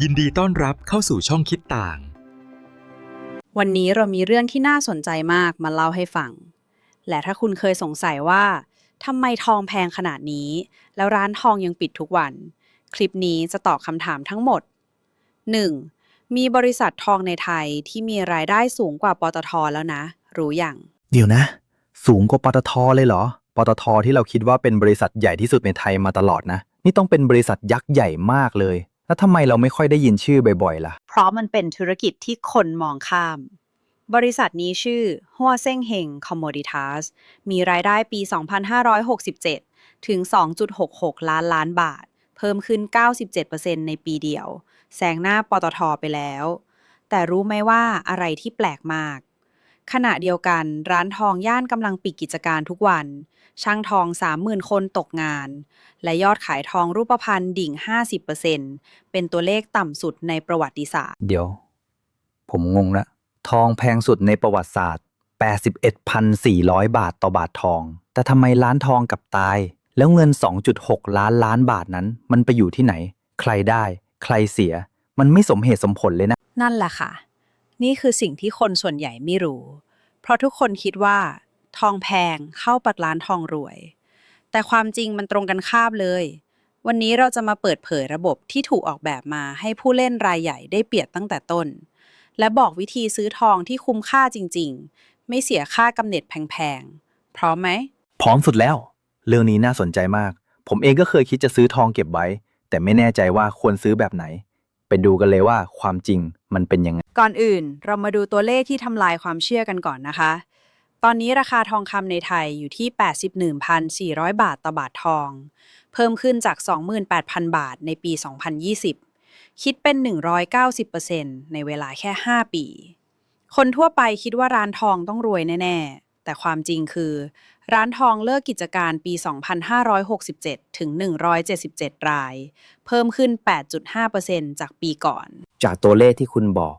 ยินดีต้อนรับเข้าสู่ช่องคิดต่าง วันนี้เรามีเรื่องที่น่าสนใจมากมาเล่าให้ฟัง และถ้าคุณเคยสงสัยว่าทำไมทองแพงขนาดนี้ แล้วร้านทองยังปิดทุกวัน คลิปนี้จะตอบคำถามทั้งหมด 1. มีบริษัททองในไทยที่มีรายได้สูงกว่าปตทแล้วนะ รู้อย่าง เดี๋ยวนะ สูงกว่าปตทเลยเหรอ ปตทที่เราคิดว่าเป็นบริษัทใหญ่ที่สุดในไทยมาตลอดนะ นี่ต้องเป็นบริษัทยักษ์ใหญ่มากเลย แล้วทำไมเราไม่ค่อยได้ยินชื่อบ่อยๆ ล่ะ เพราะมันเป็นธุรกิจที่คนมองข้าม บริษัทนี้ชื่อฮัวเซ่งเฮงคอมมดิท s มีรายได้ปี 2567 ถึง 2.66 ล้านล้านบาท เพิ่มขึ้น 97%ในปีเดียว แซงหน้าปตทไปแล้ว แต่รู้ไหมว่าอะไรที่แปลกมาก ขณะเดียวกันร้านทองย่านกำลังปิดกิจการทุกวัน ช่างทอง 30,000 คนตกงาน และยอดขายทองรูปพรรณดิ่ง 50%เป็นตัวเลขต่ำสุดในประวัติศาสตร์ เดี๋ยว ผมงงละ ทองแพงสุดในประวัติศาสตร์ 81,400 บาทต่อบาททอง แต่ทำไมร้านทองกลับตาย แล้วเงิน 2.6 ล้านล้านบาทนั้น มันไปอยู่ที่ไหน ใครได้ ใครเสีย มันไม่สมเหตุสมผลเลยนะ นั่นแหละค่ะ นี่คือสิ่งที่คนส่วนใหญ่ไม่รู้ เพราะทุกคนคิดว่า ทองแพงเข้าปักร้านทองรวย แต่ความจริงมันตรงกันข้ามเลย วันนี้เราจะมาเปิดเผยระบบที่ถูกออกแบบมาให้ผู้เล่นรายใหญ่ได้เปรียบตั้งแต่ต้น และบอกวิธีซื้อทองที่คุ้มค่าจริง ๆ ไม่เสียค่ากำเนิดแพงๆพร้อมไหม พร้อมสุดแล้ว เรื่องนี้น่าสนใจมาก ผมเองก็เคยคิดจะซื้อทองเก็บไว้ แต่ไม่แน่ใจว่าควรซื้อแบบไหน ไปดูกันเลยว่าความจริงมันเป็นยังไง ก่อนอื่นเรามาดูตัวเลขที่ทำลายความเชื่อกันก่อนนะคะ ตอนนี้ราคาทองคำในไทยอยู่ที่ 81,400 บาทต่อบาททอง เพิ่มขึ้นจาก 28,000 บาทในปี 2020 คิดเป็น 190%ในเวลาแค่ 5 ปี คนทั่วไปคิดว่าร้านทองต้องรวยแน่ ๆ แต่ความจริงคือ ร้านทองเลิกกิจการปี 2567 ถึง 177 ราย เพิ่มขึ้น 8.5%จากปีก่อน จากตัวเลขที่คุณบอก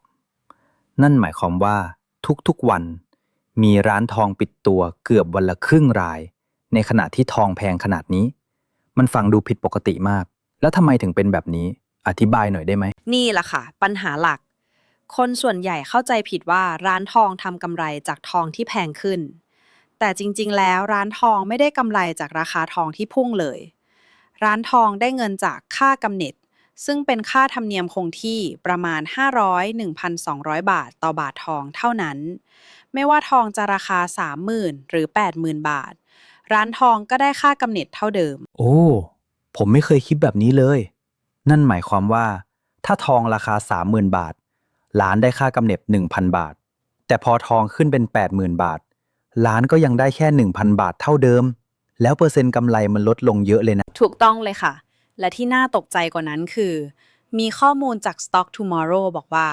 นั่นหมายความว่าทุกๆวัน มีร้านทองปิดตัวเกือบวันละครึ่งราย ในขณะที่ทองแพงขนาดนี้ มันฟังดูผิดปกติมาก แล้วทำไมถึงเป็นแบบนี้ อธิบายหน่อยได้ไหม นี่แหละค่ะ ปัญหาหลัก คนส่วนใหญ่เข้าใจผิดว่าร้านทองทำกำไรจากทองที่แพงขึ้น แต่จริง ๆ แล้วร้านทองไม่ได้กำไรจากราคาทองที่พุ่งเลย ร้านทองได้เงินจากค่ากำเนิด ซึ่งเป็นค่าธรรมเนียมคงที่ประมาณ 500-1,200 บาทต่อบาททองเท่านั้น ไม่ว่าทองจะราคา 30,000 หรือ 80,000 บาท ร้านทองก็ได้ค่ากำเนิดเท่าเดิม โอ้ ผมไม่เคยคิดแบบนี้เลย นั่นหมายความว่า ถ้าทองราคา 30,000 บาท ร้านได้ค่ากำเนิด1,000 บาท แต่พอทองขึ้นเป็น 80,000 บาท ร้านก็ยังได้แค่ 1,000 บาทเท่าเดิม แล้วเปอร์เซ็นต์กำไรมันลดลงเยอะเลยนะ ถูกต้องเลยค่ะ และที่น่าตกใจกว่านั้นคือ มีข้อมูลจาก Stock Tomorrow บอกว่า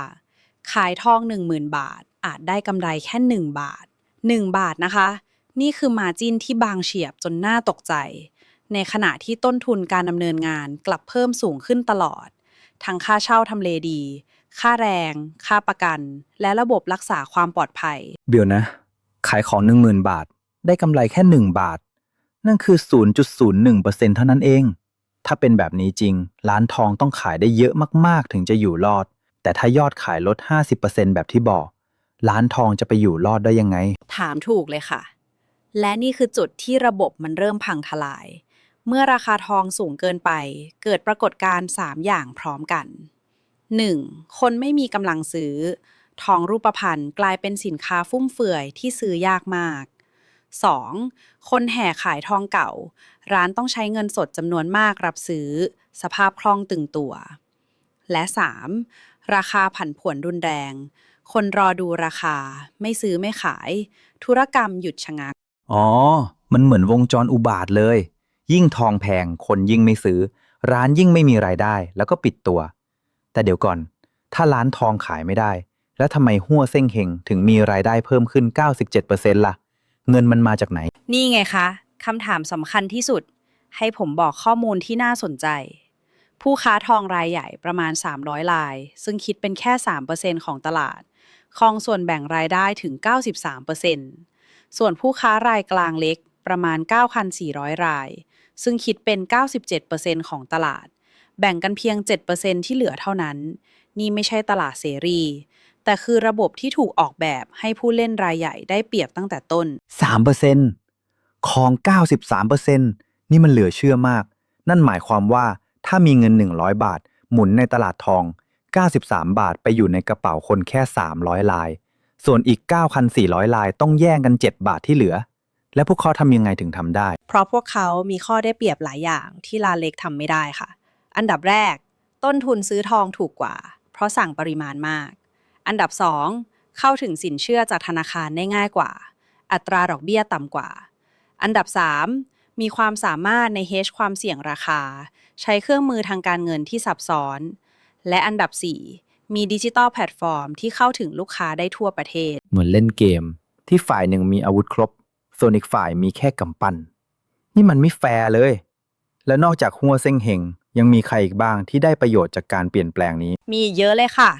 ขายทอง 10,000 บาท อาจได้กำไรแค่ 1 บาท 1 บาทนะคะ นี่คือมาจินที่บางเฉียบจนน่าตกใจ ในขณะที่ต้นทุนการดำเนินงานกลับเพิ่มสูงขึ้นตลอด ทั้งค่าเช่าทำเลดี ค่าแรง ค่าประกัน และระบบรักษาความปลอดภัย เดี๋ยวนะ ขายของ10,000 บาท ได้กำไรแค่ 1 บาท นั่นคือ 0.01%เท่านั้นเอง ถ้าเป็นแบบนี้จริง ร้านทองต้องขายได้เยอะมากๆ ถึงจะอยู่รอด แต่ถ้ายอดขายลด 50%แบบที่บอก ร้านทองจะไปอยู่รอดได้ยังไง ถามถูกเลยค่ะ และนี่คือจุดที่ระบบมันเริ่มพังทลาย เมื่อราคาทองสูงเกินไป เกิดปรากฏการณ์3อย่างพร้อมกัน 1. คนไม่มีกำลังซื้อ ทองรูปพรรณกลายเป็นสินค้าฟุ่มเฟือยที่ซื้อยากมาก 2. คนแห่ขายทองเก่า ร้านต้องใช้เงินสดจำนวนมากรับซื้อ สภาพคล่องตึงตัว และ 3. ราคาผันผวนรุนแรง คนรอดูราคา ไม่ซื้อไม่ขาย ธุรกรรมหยุดชะงัก อ๋อ มันเหมือนวงจรอุบาทเลย ยิ่งทองแพง คนยิ่งไม่ซื้อ ร้านยิ่งไม่มีรายได้ แล้วก็ปิดตัว แต่เดี๋ยวก่อน ถ้าร้านทองขายไม่ได้ แล้วทำไมหัวเส้งเฮงถึงมีรายได้เพิ่มขึ้น 97%ล่ะ เงินมันมาจากไหน นี่ไงคะคำถามสำคัญที่สุด ให้ผมบอกข้อมูลที่น่าสนใจ ผู้ค้าทองรายใหญ่ประมาณ 300ราย ซึ่งคิดเป็นแค่ 3%ของตลาดครองส่วนแบ่งรายได้ถึง 93%ส่วนผู้ค้ารายกลางเล็กประมาณ 9,400 ราย ซึ่งคิดเป็น 97%ของตลาด แบ่งกันเพียง 7%ที่เหลือเท่านั้น นี่ไม่ใช่ตลาดเสรี แต่คือระบบที่ถูกออกแบบให้ผู้เล่นรายใหญ่ได้เปรียบตั้งแต่ต้น3%ครอง 93%นี่มันเหลือเชื่อมาก นั่นหมายความว่าถ้ามีเงิน 100 บาท หมุนในตลาดทอง 93 บาทไปอยู่ในกระเป๋าคนแค่ 300 ลาย ส่วนอีก 9,400 ลายต้องแย่งกัน 7 บาทที่เหลือ และพวกเขาทำยังไงถึงทำได้ เพราะพวกเขามีข้อได้เปรียบหลายอย่างที่ลาเล็กทำไม่ได้ค่ะ อันดับแรก ต้นทุนซื้อทองถูกกว่า เพราะสั่งปริมาณมาก อันดับ 2 เข้าถึงสินเชื่อจากธนาคารได้ง่ายกว่า อัตราดอกเบี้ยต่ำกว่า อันดับ 3 มีความสามารถในเฮชความเสี่ยงราคา ใช้เครื่องมือทางการเงินที่ซับซ้อน และอันดับ 4 มีดิจิตอลแพลตฟอร์มที่เข้าถึงลูกค้าได้ทั่วประเทศ เหมือนเล่นเกม ที่ฝ่ายหนึ่งมีอาวุธครบ ส่วนอีกฝ่ายมีแค่กำปั้นนี่มันไม่แฟร์เลย แล้วนอกจากหัวเซ็งเฮงยังมีใครอีกบ้างที่ได้ประโยชน์จากการเปลี่ยนแปลงนี้ มีเยอะเลยค่ะ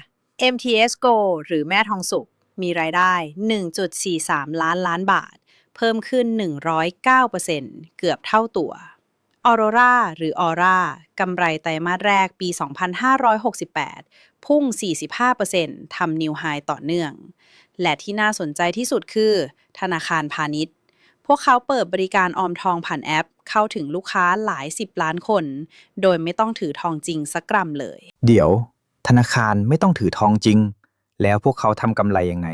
MTS Go หรือแม่ทองสุกมีรายได้ 1.43 ล้านล้านบาท เพิ่มขึ้น 109%เกือบเท่าตัว Aurora หรือ Aura กำไรไตรมาสแรกปี 2568 พุ่ง 45%ทำนิวไฮต่อเนื่อง และที่น่าสนใจที่สุดคือ ธนาคารพาณิชย์ พวกเขาเปิดบริการออมทองผ่านแอป เข้าถึงลูกค้าหลายสิบล้านคน โดยไม่ต้องถือทองจริงสักกรัมเลย เดี๋ยว ธนาคารไม่ต้องถือทองจริง แล้วพวกเขาทำกำไรยังไง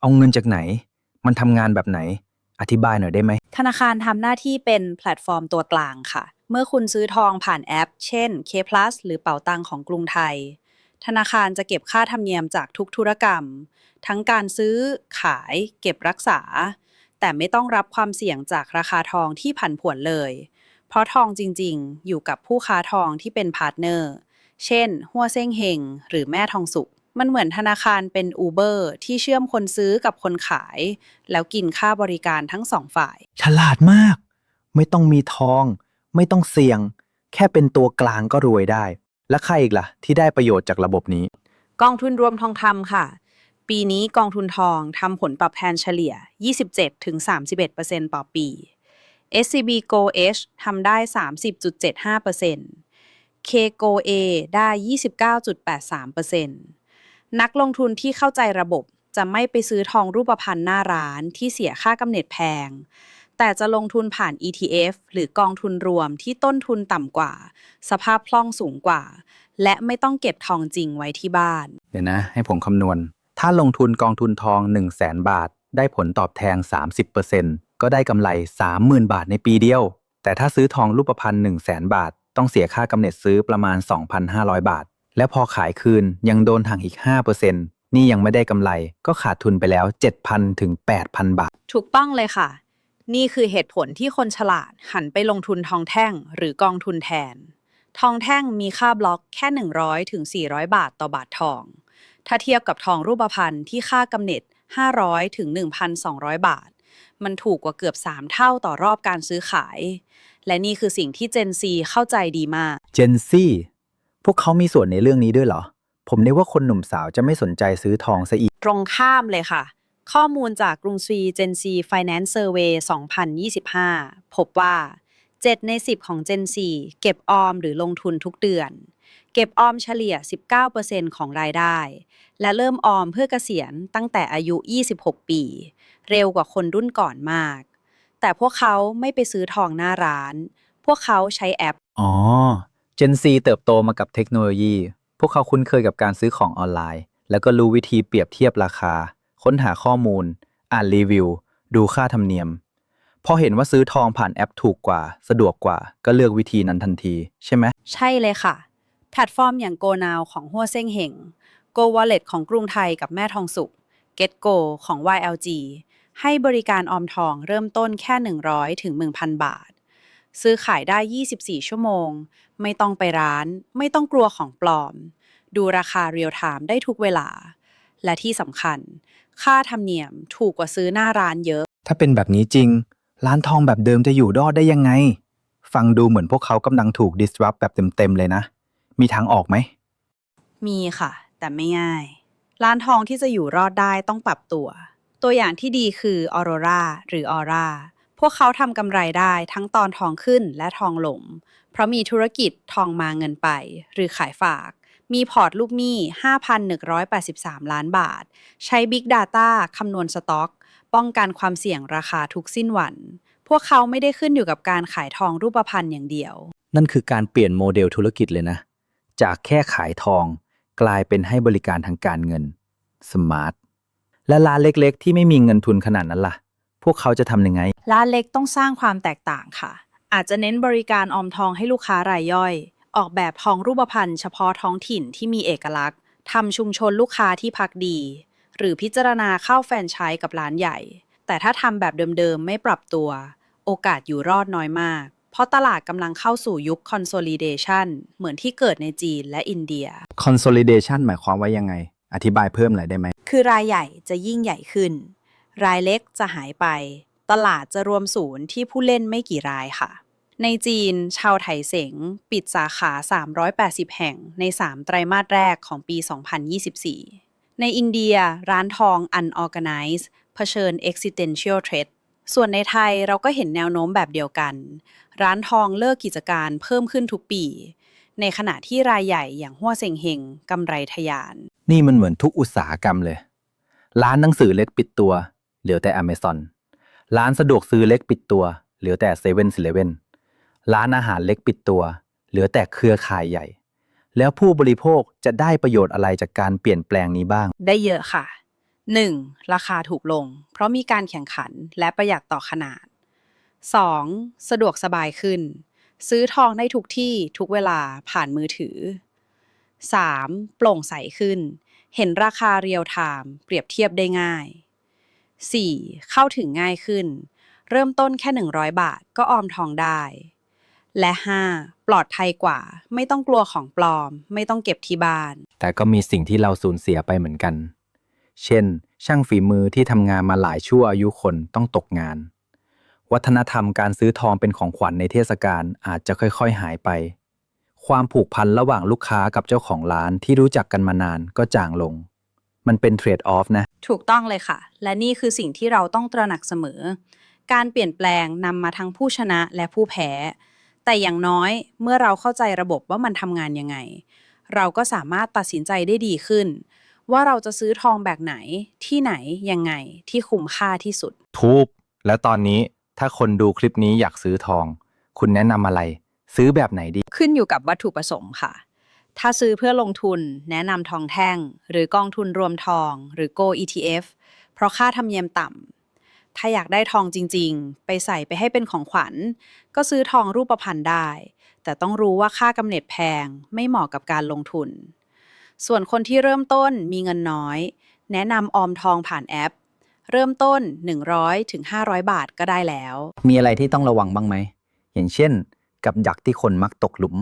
เอาเงินจากไหน มันทำงานแบบไหน อธิบายหน่อยได้ไหม ธนาคารทำหน้าที่เป็นแพลตฟอร์มตัวกลางค่ะ เมื่อคุณซื้อทองผ่านแอป เช่น K Plus หรือเป๋าตังของกรุงไทย ธนาคารจะเก็บค่าธรรมเนียมจากทุกธุรกรรม ทั้งการซื้อ ขาย เก็บรักษา แต่ไม่ต้องรับความเสี่ยงจากราคาทองที่ผันผวนเลย เพราะทองจริง ๆ อยู่กับผู้ค้าทองที่เป็นพาร์ทเนอร์ เช่น หัวเซ้งเฮงหรือแม่ทองสุก มันเหมือนธนาคารเป็น Uber ที่เชื่อมคนซื้อกับคนขาย แล้วกินค่าบริการทั้งสองฝ่าย ฉลาดมาก ไม่ต้องมีทอง ไม่ต้องเสี่ยง แค่เป็นตัวกลางก็รวยได้ และใครอีกล่ะ ที่ได้ประโยชน์จากระบบนี้ กองทุนรวมทองคำค่ะ ปีนี้กองทุนทองทำผลตอบแทนเฉลี่ย 27-31%ต่อปี SCB Go H ทำได้ 30.75% K Go A ได้ 29.83%นักลงทุนที่เข้าใจระบบจะไม่ไปซื้อทองรูปพรรณหน้าร้านที่เสียค่ากำเนิดแพง แต่จะลงทุนผ่าน ETF หรือกองทุนรวมที่ต้นทุนต่ำกว่า สภาพคล่องสูงกว่า และไม่ต้องเก็บทองจริงไว้ที่บ้าน เดี๋ยวนะ ให้ผมคำนวณ ถ้าลงทุนกองทุนทอง 1 0 0 0 0แสนบาท ได้ผลตอบแทน 30%ก็ได้กำไร 30,000 บาทในปีเดียว แต่ถ้าซื้อทองรูปพรรณ1 0 0 0 0แสนบาท ต้องเสียค่ากำเนิดซื้อประมาณ 2,500 บาท และพอขายคืนยังโดนหักอีก 5%นี่ยังไม่ได้กำไรก็ขาดทุนไปแล้ว 7,000ถึง8,000 บาท ถูกต้องเลยค่ะ นี่คือเหตุผลที่คนฉลาดหันไปลงทุนทองแท่งหรือกองทุนแทน ทองแท่งมีค่าบล็อกแค่ 100ถึง400 บาทต่อบาททอง ถ้าเทียบกับทองรูปพรรณที่ค่ากำเนิด500ถึง1,200 บาท มันถูกกว่าเกือบ 3 เท่าต่อรอบการซื้อขาย และนี่คือสิ่งที่ Gen Z เข้าใจดีมาก เจนซี่พวกเขามีส่วนในเรื่องนี้ด้วยเหรอ ผมนึกว่าคนหนุ่มสาวจะไม่สนใจซื้อทองซะอีก ตรงข้ามเลยค่ะ ข้อมูลจากกรุงศรี Gen Z Finance Survey 2025 พบว่า 7 ใน 10 ของ Gen Z เก็บออมหรือลงทุนทุกเดือน เก็บออมเฉลี่ย 19%ของรายได้ และเริ่มออมเพื่อเกษียณตั้งแต่อายุ 26 ปี เร็วกว่าคนรุ่นก่อนมาก แต่พวกเขาไม่ไปซื้อทองหน้าร้าน พวกเขาใช้แอป อ๋อ เจนซีเติบโตมากับเทคโนโลยี พวกเขาคุ้นเคยกับการซื้อของออนไลน์ แล้วก็รู้วิธีเปรียบเทียบราคา ค้นหาข้อมูล อ่านรีวิว ดูค่าธรรมเนียม พอเห็นว่าซื้อทองผ่านแอปถูกกว่า สะดวกกว่า ก็เลือกวิธีนั้นทันที ใช่ไหม ใช่เลยค่ะ แพลตฟอร์มอย่าง GoNow ของหัวเซ้งเฮง Go Wallet ของกรุงไทยกับแม่ทองสุก GetGo ของ YLG ให้บริการออมทองเริ่มต้นแค่ 100 ถึง 1,000 บาท ซื้อขายได้ 24 ชั่วโมง ไม่ต้องไปร้าน ไม่ต้องกลัวของปลอม ดูราคาเรียลไทม์ได้ทุกเวลา และที่สำคัญ ค่าธรรมเนียมถูกกว่าซื้อหน้าร้านเยอะ ถ้าเป็นแบบนี้จริง ร้านทองแบบเดิมจะอยู่รอดได้ยังไง ฟังดูเหมือนพวกเขากำลังถูก disrupt แบบเต็มๆเลยนะ มีทางออกไหม มีค่ะ แต่ไม่ง่าย ร้านทองที่จะอยู่รอดได้ต้องปรับตัว ตัวอย่างที่ดีคือ Aurora หรือ Aura พวกเขาทำกำไรได้ทั้งตอนทองขึ้นและทองหลงเพราะมีธุรกิจทองมาเงินไป หรือขายฝาก มีพอร์ตลูกหนี้ 5,183 ล้านบาท ใช้ Big Data คำนวณสต็อก ป้องกันความเสี่ยงราคาทุกสิ้นวัน พวกเขาไม่ได้ขึ้นอยู่กับการขายทองรูปพรรณอย่างเดียว นั่นคือการเปลี่ยนโมเดลธุรกิจเลยนะ จากแค่ขายทอง กลายเป็นให้บริการทางการเงินสมาร์ท และร้านเล็กๆ ที่ไม่มีเงินทุนขนาดนั้นล่ะ พวกเขาจะทำยังไง ร้านเล็กต้องสร้างความแตกต่างค่ะ อาจจะเน้นบริการออมทองให้ลูกค้ารายย่อย ออกแบบทองรูปพรรณเฉพาะท้องถิ่นที่มีเอกลักษณ์ทำชุมชนลูกค้าที่พักดี หรือพิจารณาเข้าแฟรนไชส์กับร้านใหญ่ แต่ถ้าทำแบบเดิมๆ ไม่ปรับตัว โอกาสอยู่รอดน้อยมาก เพราะตลาดกำลังเข้าสู่ยุค consolidation เหมือนที่เกิดในจีนและอินเดีย consolidation หมายความว่ายังไง อธิบายเพิ่มหน่อยได้ไหม คือรายใหญ่จะยิ่งใหญ่ขึ้น รายเล็กจะหายไป ตลาดจะรวมศูนย์ที่ผู้เล่นไม่กี่รายค่ะ ในจีน ชาวไถเสงปิดสาขา 380 แห่งใน 3 ไตรมาสแรกของปี 2024 ในอินเดียร้านทอง unorganized เผชิญ existential threat ส่วนในไทยเราก็เห็นแนวโน้มแบบเดียวกัน ร้านทองเลิกกิจการเพิ่มขึ้นทุกปี ในขณะที่รายใหญ่อย่างหัวเซ็งเฮงกำไรทะยาน นี่มันเหมือนทุกอุตสาหกรรมเลย ร้านหนังสือเล็กปิดตัว เหลือแต่ Amazon ร้านสะดวกซื้อเล็กปิดตัว เหลือแต่เซเว่นเลเว่นร้านอาหารเล็กปิดตัว เหลือแต่เครือข่ายใหญ่ แล้วผู้บริโภคจะได้ประโยชน์อะไรจากการเปลี่ยนแปลงนี้บ้าง ได้เยอะค่ะ 1. ราคาถูกลง เพราะมีการแข่งขันและประหยัดต่อขนาด 2. สะดวกสบายขึ้น ซื้อทองได้ทุกที่ทุกเวลาผ่านมือถือ 3. โปร่งใสขึ้น เห็นราคาเรียลไทม์เปรียบเทียบได้ง่าย 4. เข้าถึงง่ายขึ้น เริ่มต้นแค่ 100 บาทก็ออมทองได้ และ 5. ปลอดภัยกว่า ไม่ต้องกลัวของปลอม ไม่ต้องเก็บที่บ้าน แต่ก็มีสิ่งที่เราสูญเสียไปเหมือนกัน เช่น ช่างฝีมือที่ทำงานมาหลายชั่วอายุคนต้องตกงาน วัฒนธรรมการซื้อทองเป็นของขวัญในเทศกาลอาจจะค่อยๆ หายไป ความผูกพันระหว่างลูกค้ากับเจ้าของร้านที่รู้จักกันมานานก็จางลง มันเป็นเทรดออฟนะ ถูกต้องเลยค่ะ และนี่คือสิ่งที่เราต้องตระหนักเสมอ การเปลี่ยนแปลงนำมาทั้งผู้ชนะและผู้แพ้ แต่อย่างน้อยเมื่อเราเข้าใจระบบว่ามันทำงานยังไง เราก็สามารถตัดสินใจได้ดีขึ้น ว่าเราจะซื้อทองแบบไหนที่ไหนยังไงที่คุ้มค่าที่สุด ทูบและตอนนี้ ถ้าคนดูคลิปนี้อยากซื้อทอง คุณแนะนำอะไร ซื้อแบบไหนดี ขึ้นอยู่กับวัตถุประสงค์ค่ะ ถ้าซื้อเพื่อลงทุนแนะนำทองแท่ง หรือกองทุนรวมทอง หรือ Go ETF เพราะค่าธรรมเนียมต่ำ ถ้าอยากได้ทองจริง ๆ ไปใส่ไปให้เป็นของขวัญ ก็ซื้อทองรูปพรรณได้ แต่ต้องรู้ว่าค่ากำเนิดแพงไม่เหมาะกับการลงทุน ส่วนคนที่เริ่มต้นมีเงินน้อย แนะนำออมทองผ่านแอป เริ่มต้น100ถึง500 บาทก็ได้แล้ว มีอะไรที่ต้องระวังบ้างไหม อย่างเช่น กับดักที่คนมักตกหลุม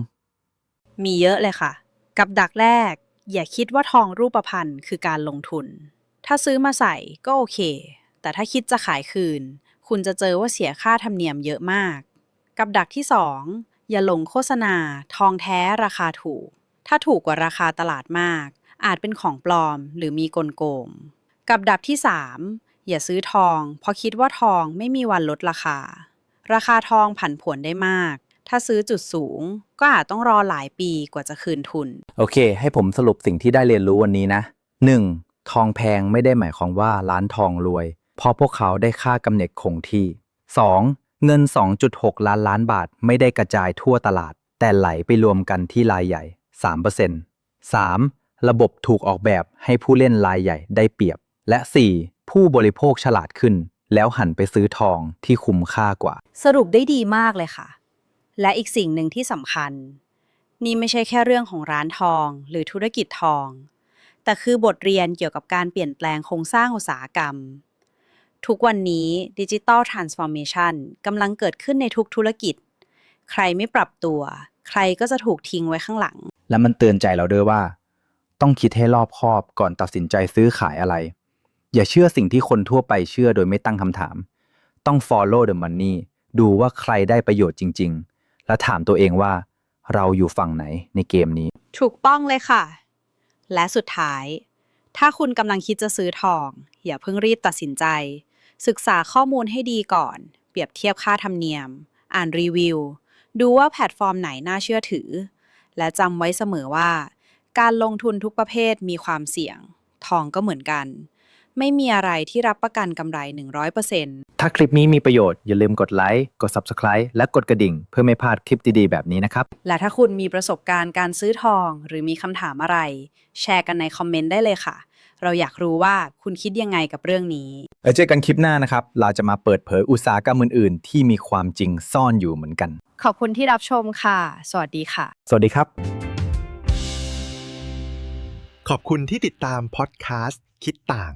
มีเยอะเลยค่ะ กับดักแรก อย่าคิดว่าทองรูปพรรณคือการลงทุน ถ้าซื้อมาใส่ก็โอเค แต่ถ้าคิดจะขายคืน คุณจะเจอว่าเสียค่าธรรมเนียมเยอะมาก กับดักที่ 2 อย่าหลงโฆษณา ทองแท้ราคาถูก ถ้าถูกกว่าราคาตลาดมาก อาจเป็นของปลอมหรือมีกลโกง กับดักที่ 3 อย่าซื้อทอง เพราะคิดว่าทองไม่มีวันลดราคา ราคาทองผันผวนได้มาก ถ้าซื้อจุดสูง ก็อาจต้องรอหลายปีกว่าจะคืนทุน โอเค ให้ผมสรุปสิ่งที่ได้เรียนรู้วันนี้นะ 1. ทองแพงไม่ได้หมายความว่าร้านทองรวย เพราะพวกเขาได้ค่ากำเนิดคงที่ 2. เงิน 2.6 ล้านล้านบาทไม่ได้กระจายทั่วตลาด แต่ไหลไปรวมกันที่รายใหญ่ 3% 3. ระบบถูกออกแบบให้ผู้เล่นรายใหญ่ได้เปรียบ และ 4. ผู้บริโภคฉลาดขึ้น แล้วหันไปซื้อทองที่คุ้มค่ากว่า สรุปได้ดีมากเลยค่ะ และอีกสิ่งหนึ่งที่สำคัญ นี่ไม่ใช่แค่เรื่องของร้านทองหรือธุรกิจทอง แต่คือบทเรียนเกี่ยวกับการเปลี่ยนแปลงโครงสร้างอุตสาหกรรม ทุกวันนี้ดิจิ t a ลทรานส์ฟอร์เมชันกำลังเกิดขึ้นในทุกธุรกิจ ใครไม่ปรับตัว ใครก็จะถูกทิ้งไว้ข้างหลัง และมันเตือนใจเราด้วยว่า ต้องคิดให้รอบคอบก่อนตัดสินใจซื้อขายอะไร อย่าเชื่อสิ่งที่คนทั่วไปเชื่อโดยไม่ตั้งคำถาม ต้อง follow the money ดูว่าใครได้ประโยชน์จริง ๆ และถามตัวเองว่า เราอยู่ฝั่งไหนในเกมนี้ ถูกต้องเลยค่ะ และสุดท้าย ถ้าคุณกำลังคิดจะซื้อทอง อย่าเพิ่งรีบตัดสินใจ ศึกษาข้อมูลให้ดีก่อน เปรียบเทียบค่าธรรมเนียม อ่านรีวิว ดูว่าแพลตฟอร์มไหนน่าเชื่อถือ และจำไว้เสมอว่า การลงทุนทุกประเภทมีความเสี่ยง ทองก็เหมือนกัน ไม่มีอะไรที่รับประกันกำไร 100%ถ้าคลิปนี้มีประโยชน์อย่าลืมกดไลค์กด Subscribe และกดกระดิ่ง เพื่อไม่พลาดคลิปดีๆ แบบนี้นะครับ และถ้าคุณมีประสบการณ์การซื้อทอง หรือมีคำถามอะไร แชร์กันในคอมเมนต์ได้เลยค่ะ เราอยากรู้ว่าคุณคิดยังไงกับเรื่องนี้ แล้วเจอกันคลิปหน้านะครับ เราจะมาเปิดเผยอุตสาหกรรมอื่นๆ ที่มีความจริงซ่อนอยู่เหมือนกัน ขอบคุณที่รับชมค่ะ สวัสดีค่ะ สวัสดีครับ ขอบคุณที่ติดตามพอดแคสต์คิดต่าง